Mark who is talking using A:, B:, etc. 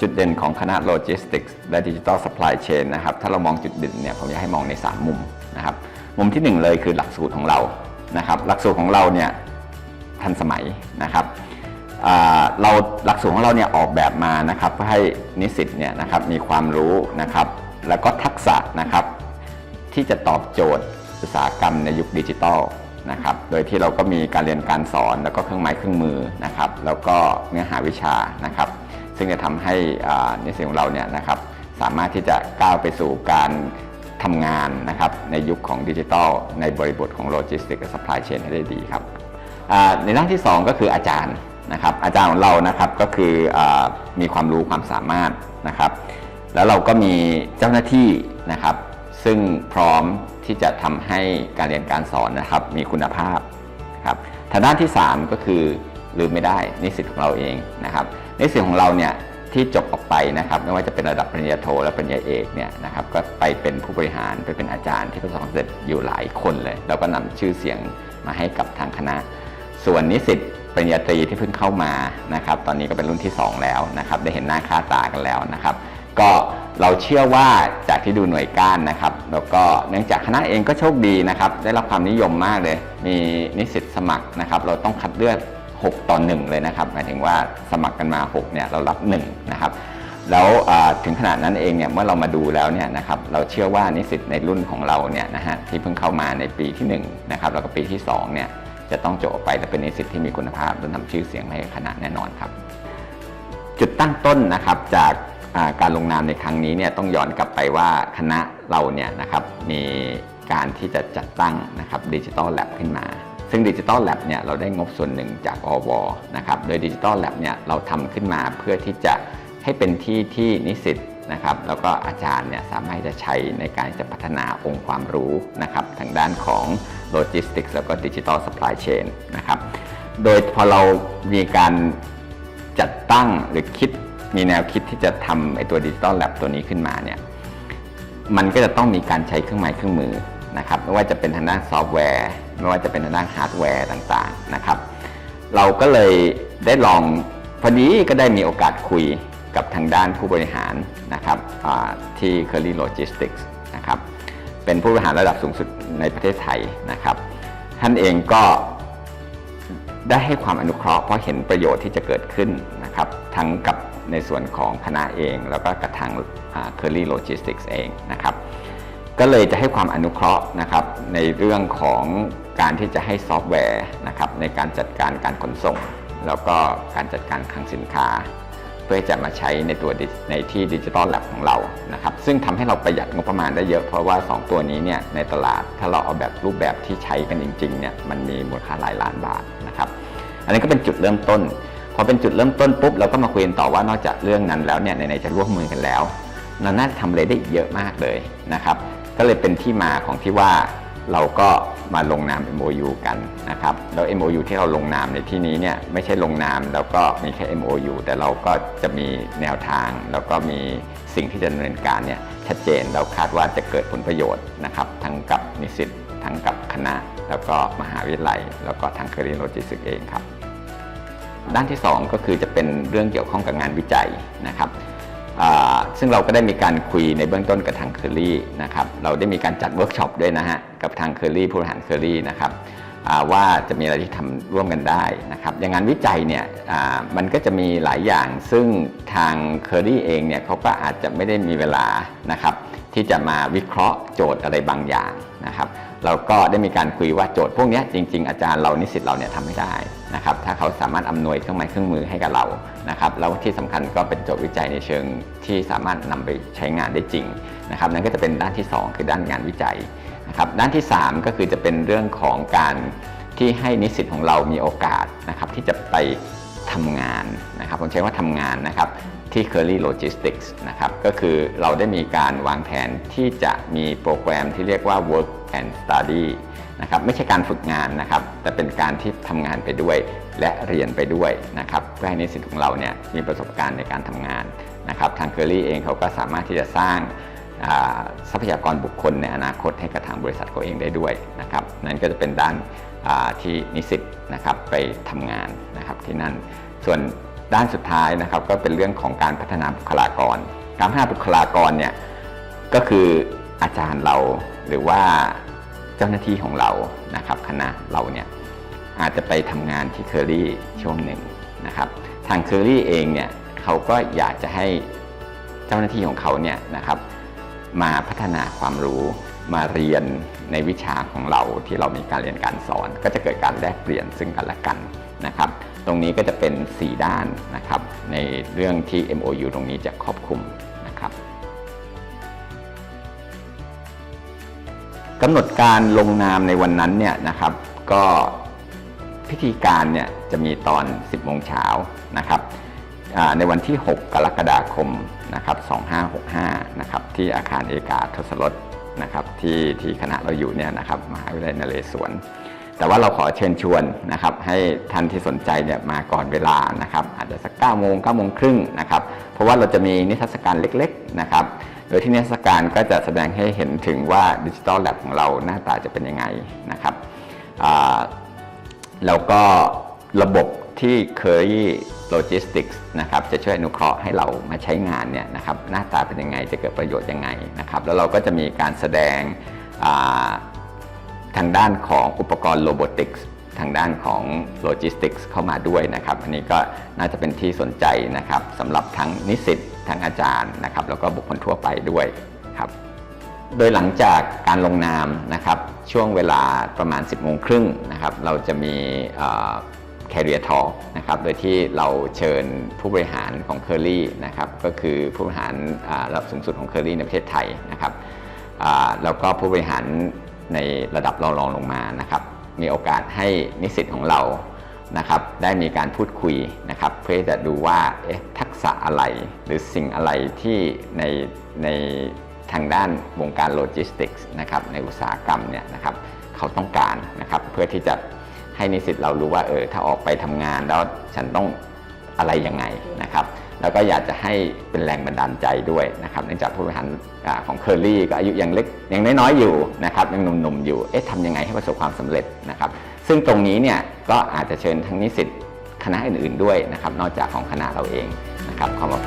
A: จุดเด่นของคณะโลจิสติกส์และดิจิ t a ล Supply Chain นะครับถ้าเรามองจุดเด่นเนี่ยผมอยากให้มองใน 3 มุมนะครับมุมที่ 1 เลยคือหลักสูตรของเรานะครับหลักสูตรของเราเนี่ยทันสมัยนะครับเราหลักสูตรของเราเนี่ยออกแบบมานะครับเพื่อให้นิสิตเนี่ยนะครับมีความรู้นะครับแล้วก็ทักษะนะครับที่จะตอบโจทย์อุตสาหกรรมในยุคดิจิทัลนะครับโดยที่เราก็มีการเรียนการสอนแล้วก็เครื่องไม้เครื่องมือนะครับแล้วก็เนื้อหาวิชานะครับ ซึ่งจะทำให้อ่านิสิตของเราเนี่ยนะครับสามารถที่จะก้าวไปสู่การทำงานนะครับในยุคของดิจิทัลในบริบทของโลจิสติกส์และซัพพลายเชนให้ได้ดีครับในด้านที่ 2 ก็คืออาจารย์นะครับอาจารย์ของเรานะครับก็คืออมีความรู้ความสามารถนะครับแล้วเราก็มีเจ้าหน้าที่นะครับ ซึ่งพร้อมที่จะทำให้การเรียนการสอนนะครับ มีคุณภาพครับทางด้านที่ 3 ก็คือลืมไม่ได้นิสิตของเราเองนะครับ ในิสิตของเราเนี่ยที่จบออกไปนะครับไม่ว่าจะเป็นระดับปริญญาโทและปริญญาเอกเนี่ยนะครับก็ไปเป็นผู้บริหารไปเป็นอาจารย์ที่ประสบความสำเร็จอยู่หลายคนเลยแล้วก็นำชื่อเสียงมาให้กับทางคณะ ส่วนนิสิตปริญญาตรีที่เพิ่งเข้ามานะครับตอนนี้ก็เป็นรุ่นที่ 2 แล้วนะครับได้เห็นหน้าค่าตากันแล้วนะครับ ก็เราเชื่อว่าจากที่ดูหน่วยก้านนะครับ แล้วก็เนื่องจากคณะเองก็โชคดีนะครับ ได้รับความนิยมมากเลย มีนิสิตสมัครนะครับ เราต้องคัดเลือก 6 ต่อ 1 เลยนะครับหมายถึงว่าสมัครกันมา6เนี่ยเรารับ1นะครับแล้วถึงขนาดนั้นเองเนี่ยเมื่อเรามาดูแล้วเนี่ยนะครับเราเชื่อว่านิสิตในรุ่นของเราเนี่ยนะฮะที่เพิ่งเข้ามาในปีที่1นะครับแล้วก็ปีที่2เนี่ยจะต้องจบไปและเป็นนิสิตที่มีคุณภาพและนำชื่อเสียงให้คณะแน่นอนครับ จุดตั้งต้นนะครับจากาการลงนามในครั้งนี้เนี่ยต้องย้อนกลับไปว่าคณะเราเนี่ยนะครับมีการที่จะจัดตั้งนะครับดิจิตอลแลบขึ้นมา ซึ่งดิจิตอลแลบเนี่ยเราได้งบส่วนหนึ่งจากอวนะครับ โดยดิจิตอลแลบเนี่ยเราทำขึ้นมาเพื่อที่จะให้เป็นที่ที่นิสิตนะครับ แล้วก็อาจารย์เนี่ยสามารถจะใช้ในการจะพัฒนาองค์ความรู้นะครับ ทางด้านของโลจิสติกส์แล้วก็ดิจิ t a ล Supply Chain นะครับ โดยพอเรามีการจัดตั้งหรือคิดมีแนวคิดที่จะทำไอตัวดิจิตอลแลบตัวนี้ขึ้นมาเนี่ย มันก็จะต้องมีการใช้เครื่องไม้เครื่องมือ นะครับไม่ว่าจะเป็นทางด้านซอฟต์แวร์ ไม่ว่าจะเป็นทางด้านฮาร์ดแวร์ต่างๆนะครับ เราก็เลยได้ลองพอดีก็ได้มีโอกาสคุยกับทางด้านผู้บริหารนะครับอ่าที่ Curly Logistics นะครับเป็นผู้บริหารระดับสูงสุดในประเทศไทยนะครับ ท่านเองก็ได้ให้ความอนุเคราะห์เพราะเห็นประโยชน์ที่จะเกิดขึ้นนะครับ ทั้งกับในส่วนของคณะเอง แล้วก็กับทางเคอรี่โลจิสติกส์เองนะครับ ก็เลยจะให้ความอนุเคราะห์นะครับในเรื่องของการที่จะให้ซอฟต์แวร์นะครับในการจัดการการขนส่ง แล้วก็การจัดการคลังสินค้า เพื่อจะมาใช้ในตัวในที่ดิจิตอลแลบของเรานะครับซึ่งทำให้เราประหยัดงบประมาณได้เยอะเพราะว่า 2 ตัวนี้เนี่ยในตลาดถ้าเราเอาแบบรูปแบบที่ใช้กันจริงๆเนี่ยมันมีมูลค่าหลายล้านบาทนะครับอันนี้ก็เป็นจุดเริ่มต้นพอเป็นจุดเริ่มต้นปุ๊บเราก็มาคุยกันต่อว่านอกจากเรื่องนั้นแล้วเนี่ยไหนๆจะร่วมมือกันแล้วเราน่าจะทำอะไรได้เยอะมากเลยนะครับ ก็เลยเป็นที่มาของที่ว่าเราก็มาลงนาม MOU กันนะครับ แล้ว MOU ที่เราลงนามในที่นี้เนี่ยไม่ใช่ลงนามแล้วก็มีแค่ MOU แต่เราก็จะมีแนวทาง แล้วก็มีสิ่งที่จะดำเนินการเนี่ยชัดเจนเราคาดว่าจะเกิดผลประโยชน์นะครับ ทั้งกับนิสิตทั้งกับคณะ แล้วก็มหาวิทยาลัย แล้วก็ทางเคอรีโลจิสติกเองครับ ด้านที่ 2 ก็คือจะเป็นเรื่องเกี่ยวข้องกับงานวิจัยนะครับ ซึ่งเราก็ได้มีการคุยในเบื้องต้นกับทางเคอรี่นะครับเราได้มีการจัดเวิร์กช็อปด้วยนะฮะกับทางเคอรี่ผู้บริหารเคอรี่นะครับว่าจะมีอะไรที่ทำร่วมกันได้นะครับอย่างงานวิจัยเนี่ยมันก็จะมีหลายอย่าง ซึ่งทางเคอรี่เองเนี่ยเขาก็อาจจะไม่ได้มีเวลานะครับที่จะมาวิเคราะห์โจทย์อะไรบางอย่างนะครับ เราก็ได้มีการคุยว่าโจทย์พวกนี้จริง ๆ อาจารย์เรานิสิตเราเนี่ยทำไม่ได้นะครับถ้าเขาสามารถอำนวยเครื่องไม้เครื่องมือให้กับเรานะครับแล้วที่สำคัญก็เป็นโจทย์วิจัยในเชิงที่สามารถนำไปใช้งานได้จริงนะครับนั่นก็จะเป็นด้านที่ 2 คือด้านงานวิจัยนะครับด้านที่ 3 ก็คือจะเป็นเรื่องของการที่ให้นิสิตของเรามีโอกาสนะครับที่จะไปทำงานนะครับผมใช้ว่าทำงานนะครับที่ Curly Logistics นะครับก็คือเราได้มีการวางแผนที่จะมีโปรแกรมที่เรียกว่า Work and Study นะครับไม่ใช่การฝึกงานนะครับแต่เป็นการที่ทำงานไปด้วย และเรียนไปด้วยนะครับเพื่อให้นิสิตของเราเนี่ยมีประสบการณ์ในการทำงานนะครับทาง Curly เองเขาก็สามารถที่จะสร้างทรัพยากรบุคคลในอนาคตให้กับทางบริษัทเขาเองได้ด้วยนะครับนั่นก็จะเป็นด้านที่นิสิตนะครับไปทำงานนะครับที่นั่นส่วนด้านสุดท้ายนะครับก็เป็นเรื่องของการพัฒนาบุคลากร การพัฒนาบุคลากรเนี่ยก็คืออาจารย์เรา หรือว่าเจ้าหน้าที่ของเรานะครับคณะเราเนี่ยอาจจะไปทำงานที่เคอรี่ช่วงหนึ่งนะครับทางเคอรี่เองเนี่ยเขาก็อยากจะให้เจ้าหน้าที่ของเขาเนี่ยนะครับมาพัฒนาความรู้มาเรียนในวิชาของเราที่เรามีการเรียนการสอน ก็จะเกิดการแลกเปลี่ยนซึ่งกันและกันนะครับ ตรงนี้ก็จะเป็น 4 ด้านนะครับ ในเรื่องที่ MOU ตรงนี้จะครอบคลุม กำหนดการลงนามในวันนั้นเนี่ยนะครับก็พิธีการเนี่ยจะมีตอน 10 โมงเช้านะครับในวันที่ 6 กรกฎาคมนะครับ2565นะครับที่อาคารเอกาทศรสนะครับที่ที่คณะเราอยู่เนี่ยนะครับมหาวิทยาลัยนเรศวร แต่ว่าเราขอเชิญชวนนะครับให้ท่านที่สนใจเนี่ยมาก่อนเวลานะครับอาจจะสัก9โมง9โมงครึ่งนะครับเพราะว่าเราจะมีนิทรรศการเล็กๆนะครับ โดยที่นิทรรศการก็จะแสดงให้เห็นถึงว่าดิจิตอลแลบของเราหน้าตาจะเป็นยังไงนะครับแล้วก็ระบบที่ Curry Logistics นะครับจะช่วยอนุเคราะห์ให้เรามาใช้งานเนี่ยนะครับหน้าตาเป็นยังไงจะเกิดประโยชน์ยังไงนะครับแล้วเราก็จะมีการแสดงทางด้านของอุปกรณ์โรบอติกส์ทางด้านของโลจิสติกส์เข้ามาด้วยนะครับ อันนี้ก็น่าจะเป็นที่สนใจนะครับสำหรับทั้งนิสิตทั้งอาจารย์นะครับ แล้วก็บุคคลทั่วไปด้วยครับ โดยหลังจากการลงนามนะครับ ช่วงเวลาประมาณ 10โมงครึ่งนะครับ เราจะมีแคเรียทอนะครับ โดยที่เราเชิญผู้บริหารของ Curly นะครับ ก็คือผู้บริหารระดับสูงสุดของ Curly ในประเทศไทยนะครับแล้วก็ผู้บริหารในระดับรองลงมานะครับ มีโอกาสให้นิสิตของเรา นะครับได้มีการพูดคุยนะครับเพื่อจะดูว่าเอ๊ะทักษะอะไรหรือสิ่งอะไรที่ในในทางด้านวงการโลจิสติกส์นะครับในอุตสาหกรรมเนี่ยนะครับเขาต้องการนะครับเพื่อที่จะให้นิสิตเรารู้ว่าเออถ้าออกไปทำงานแล้วฉันต้องอะไรยังไงนะครับแล้วก็อยากจะให้เป็นแรงบันดาลใจด้วยนะครับเนื่องจากผู้บริหารของเคอรี่ก็อายุยังเล็กยังน้อยๆอยู่นะครับยังหนุ่มๆอยู่เอ๊ะทำยังไงให้ประสบความสำเร็จนะครับ ซึ่งตรงนี้เนี่ยก็อาจจะเชิญทั้งนิสิตคณะอื่นๆด้วยนะครับ นอกจากของคณะเราเองนะครับเข้ามา